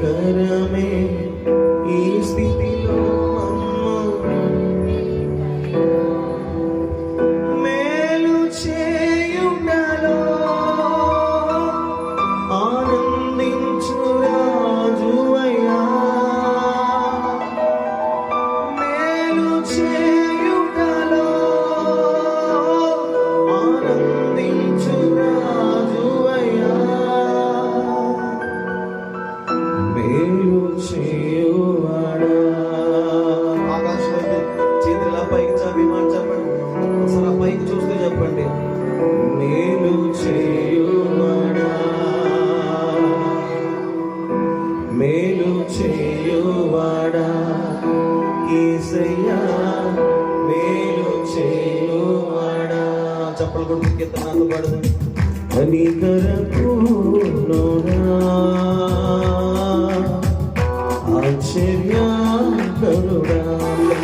ಕರ সে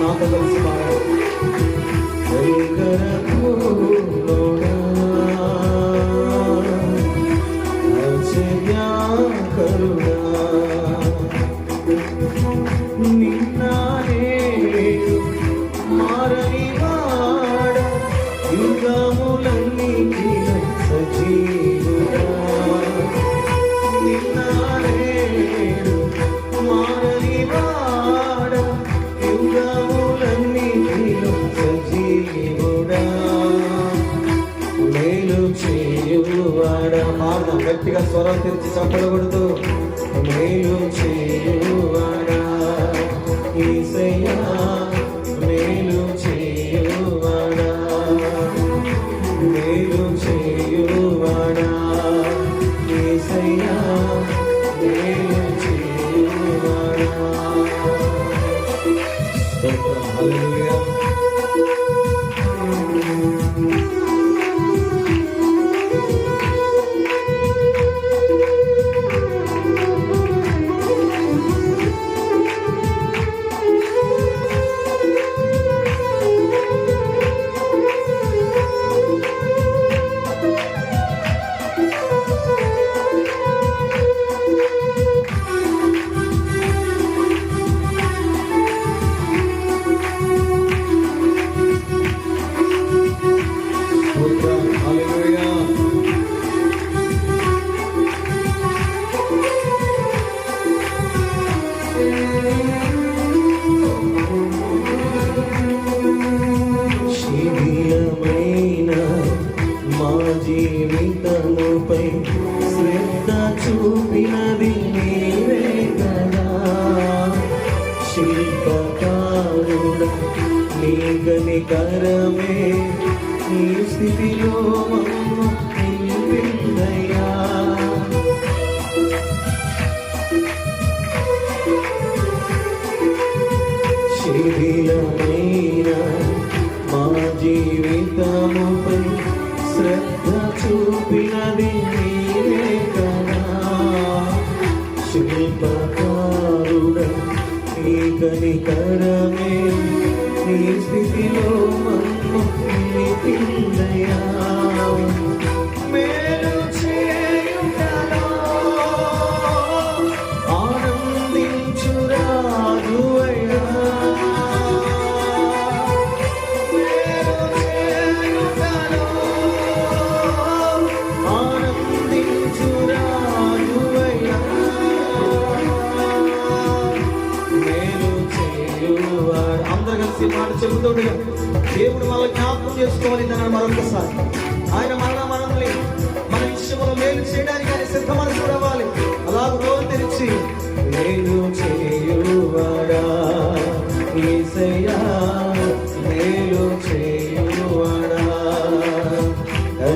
não గట్టిగా స్వరం తెచ్చి చప్పలు కొడుతూ మేలు చేయు. విధిలమైన మా జీవితముపై శ్రద్ధ చూపినది మీరే కదా. శిల్పకారుడ నీ కనికరమే నీ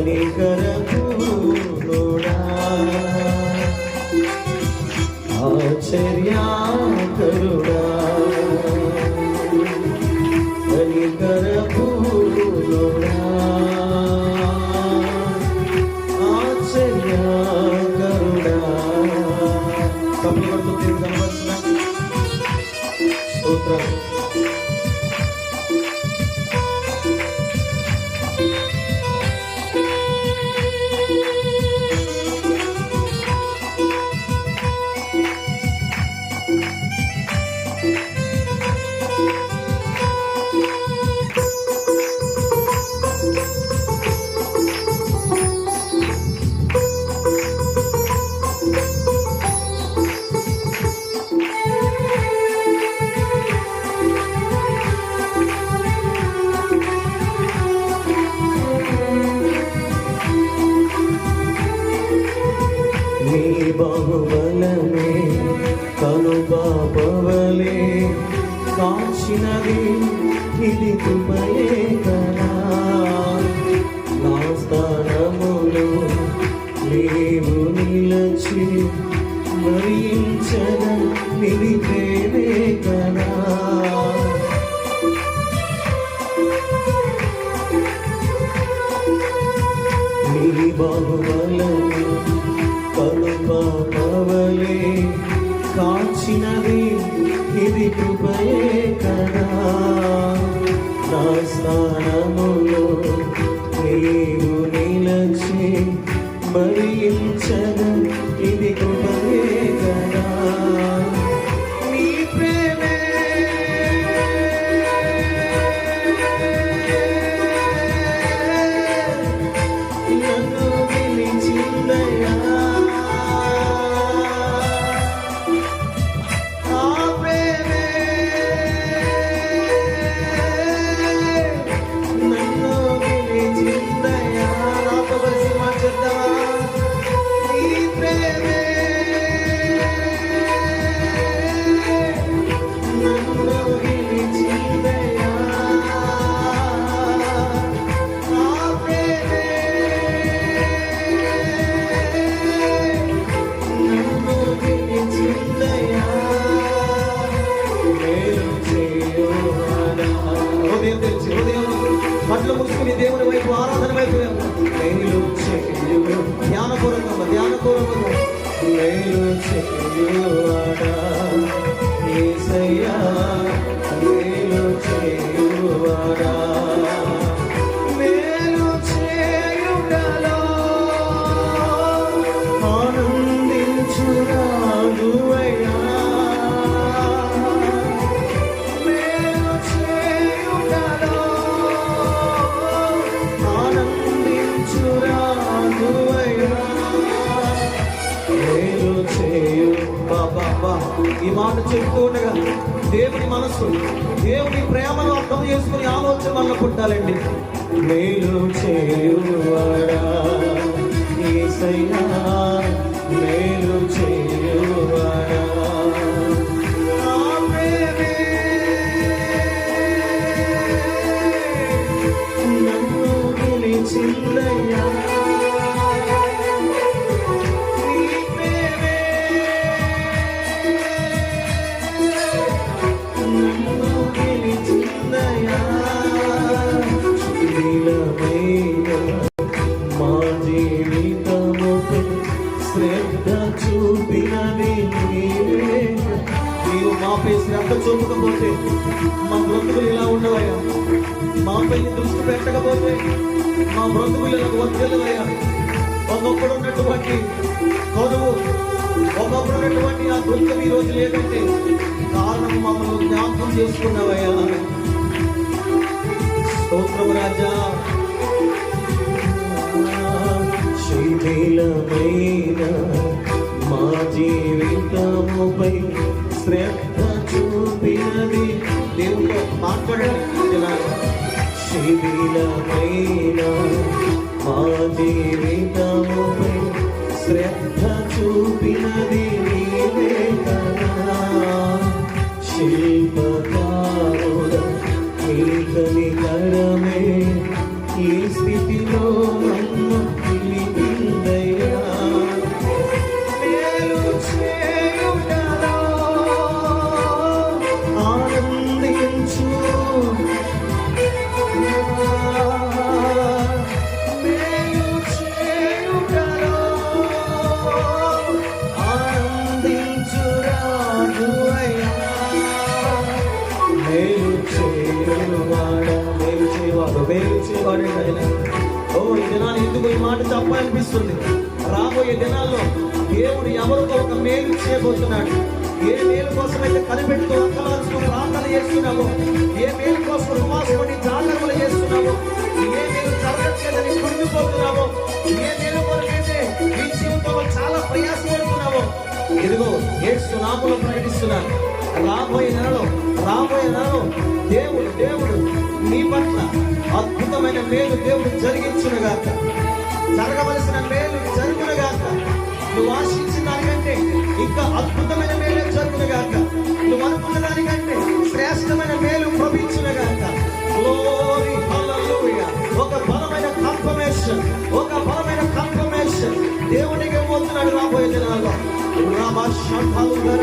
你可能 కను కాచినది ఇది కృపయే కదా నా స్థానములో నీవు నిలచి మరించన నిలి నా করব। ఈ మాట చెప్తూ ఉండగా దేవుని మనసు దేవుని ప్రేమను అర్థం చేసుకుని ఆలోచన వల్ల పుట్టాలండి. మేలు చేయువాడా? మేలు చేయువాడా? నన్ను పిలిచిందయ్యా మాపై చూపకపోతే మా బ్రతుకులు ఇలా ఉండవయ్యా. మాపై దృష్టి పెట్టకపోతే మా బ్రతుకులు ఇలా వర్తిల్లవయ్యా ఒకప్పుడు ఉన్నటువంటి కొనువు ఒకప్పుడు ఉన్నటువంటి ఆ దుఃఖం ఈ రోజు లేదంటే కారణం మమ్మల్ని జ్ఞాపకం చేసుకున్నావయ్యా. స్తోత్రం రాజా. శిథిలమైన మా జీవితముపై శ్రద్ధ చూపినది దేవుడు మాట్లాడండి జనాలు. శిథిలమైన మా జీవితముపై శ్రద్ధ చూపినది నీవే కదా శిల్ప దేవుడు ఎవరితో ఒక మేలు చేయబోతున్నాడు? ఏ మేలు కోసం అయితే కనిపెడుతూ అక్కలాల్సిన ప్రార్థన చేస్తున్నావో? ఏ మేలు కోసం ఉపవాసపడి జాగ్రత్తలు చేస్తున్నావో? ఏ మేలు జరగట్లేదని కుళ్ళిపోతున్నావో ఏ మేలు కొరకైతే మీ జీవితంలో చాలా ప్రయాసపడుతున్నావో ఇదిగో ఏసు నామములో ప్రకటిస్తున్నాను. రాబోయే నెలలో రాబోయే నెలలో దేవుడు దేవుడు నీ పట్ల అద్భుతమైన మేలు దేవుడు జరిగించునుగాక. జరగవలసిన మేలు నువ్వు ఆశించిన దానికంటే ఇంకా అద్భుతమైన మేలు జరుగును గాక. నువ్వు అనుకున్న దానికంటే శ్రేష్టమైన మేలు ప్రభించును గాక. ఒక బలమైన కన్ఫర్మేషన్ ఒక బలమైన కన్ఫర్మేషన్ దేవునికి పోతున్నాడు రాబోయే దినాల్లో. రాబా శంభాలుధర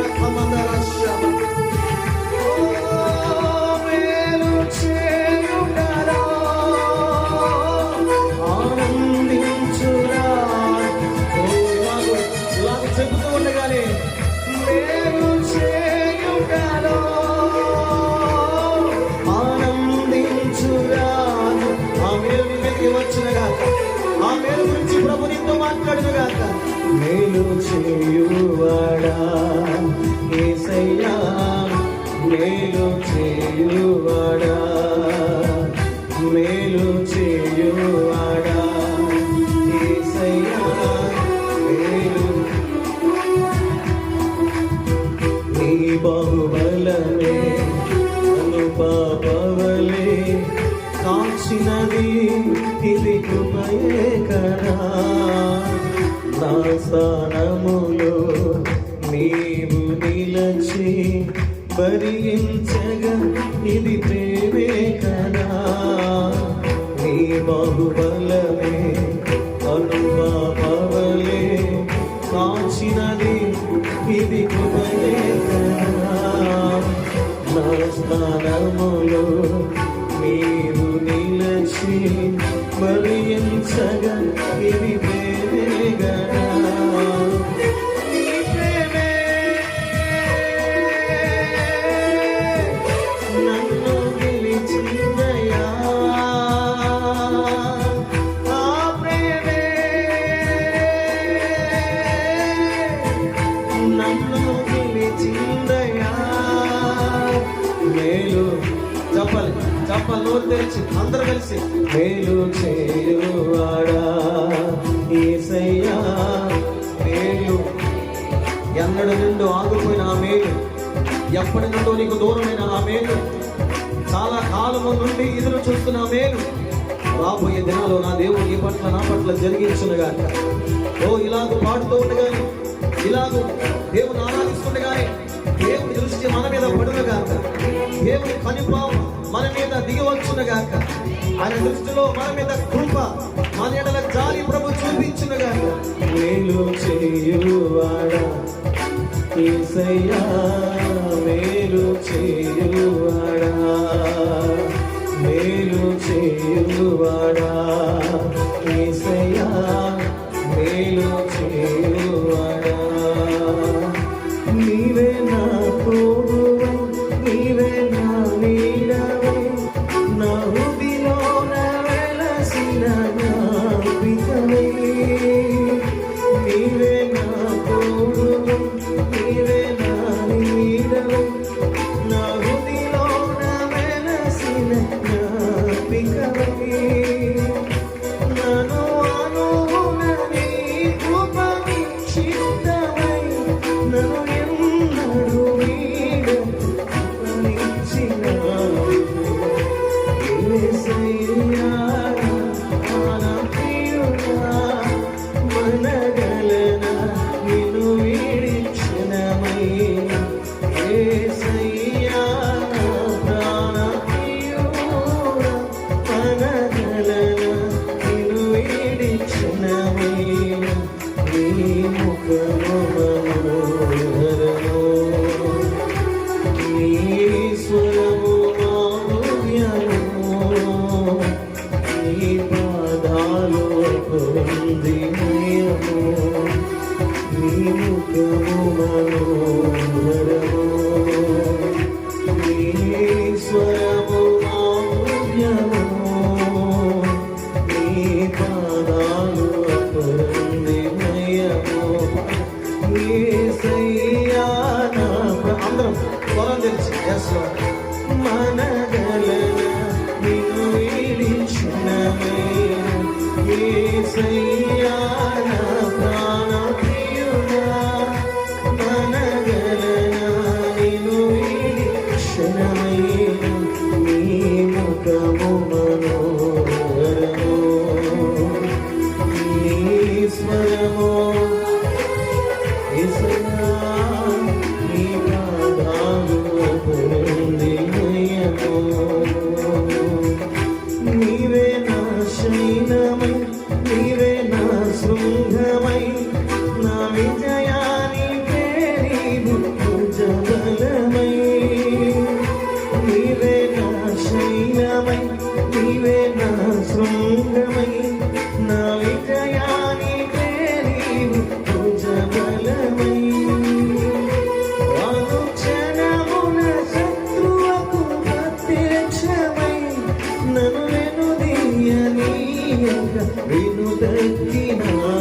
ప్రభు నీతో మాట్లాడునుగాక మేలు చేయువాడా? ఏసయ్యా మేలు చేయువాడా? మేలు చేయువాడా? కాచినది ఇది కృపయే కదా. నా స్థానములో నీవు నిలచి భరించగా ఇది ప్రేమే కదా. నీ బాహుబలమే అనుభవలే కాచినది. ఇది కృపయే కదా. నా స్థానములో నీవు నిలచి భరించగా ఇది ప్రేమేగా నీ ఎన్నడ నుండి ఆగిపోయిన ఆ మేలు ఎప్పటి నుండో నీకు దూరమైన ఆ మేలు చాలా కాలము నుండి ఎదురు చూస్తున్న ఆ మేలు రాబోయే దినాలు నా దేవుడు ఈ పట్ల నా పట్ల జరిగించునుగా ఓ ఇలాగ పాడుతూ ఉండగానే ఇలాగ దేవుని ఆరాధిస్తుండగానే దేవుని దృష్టి మన మీద పడునుగాక. దేవుని కనుప మన మీద దిగవచ్చునుగాక ఆయన దృష్టిలో మన మీద కృప మన ఎడల జాలి ప్రభు చూపించునుగాక మేలు చేయువాడా? ఏసయ్యా మేలు చేయువాడా? మేలు చేయువాడా? ఏసయ్యా స్వరం రాజ్యమై నన్ను వెనుదీయని వెనుదక్కినా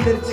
வந்துருச்சு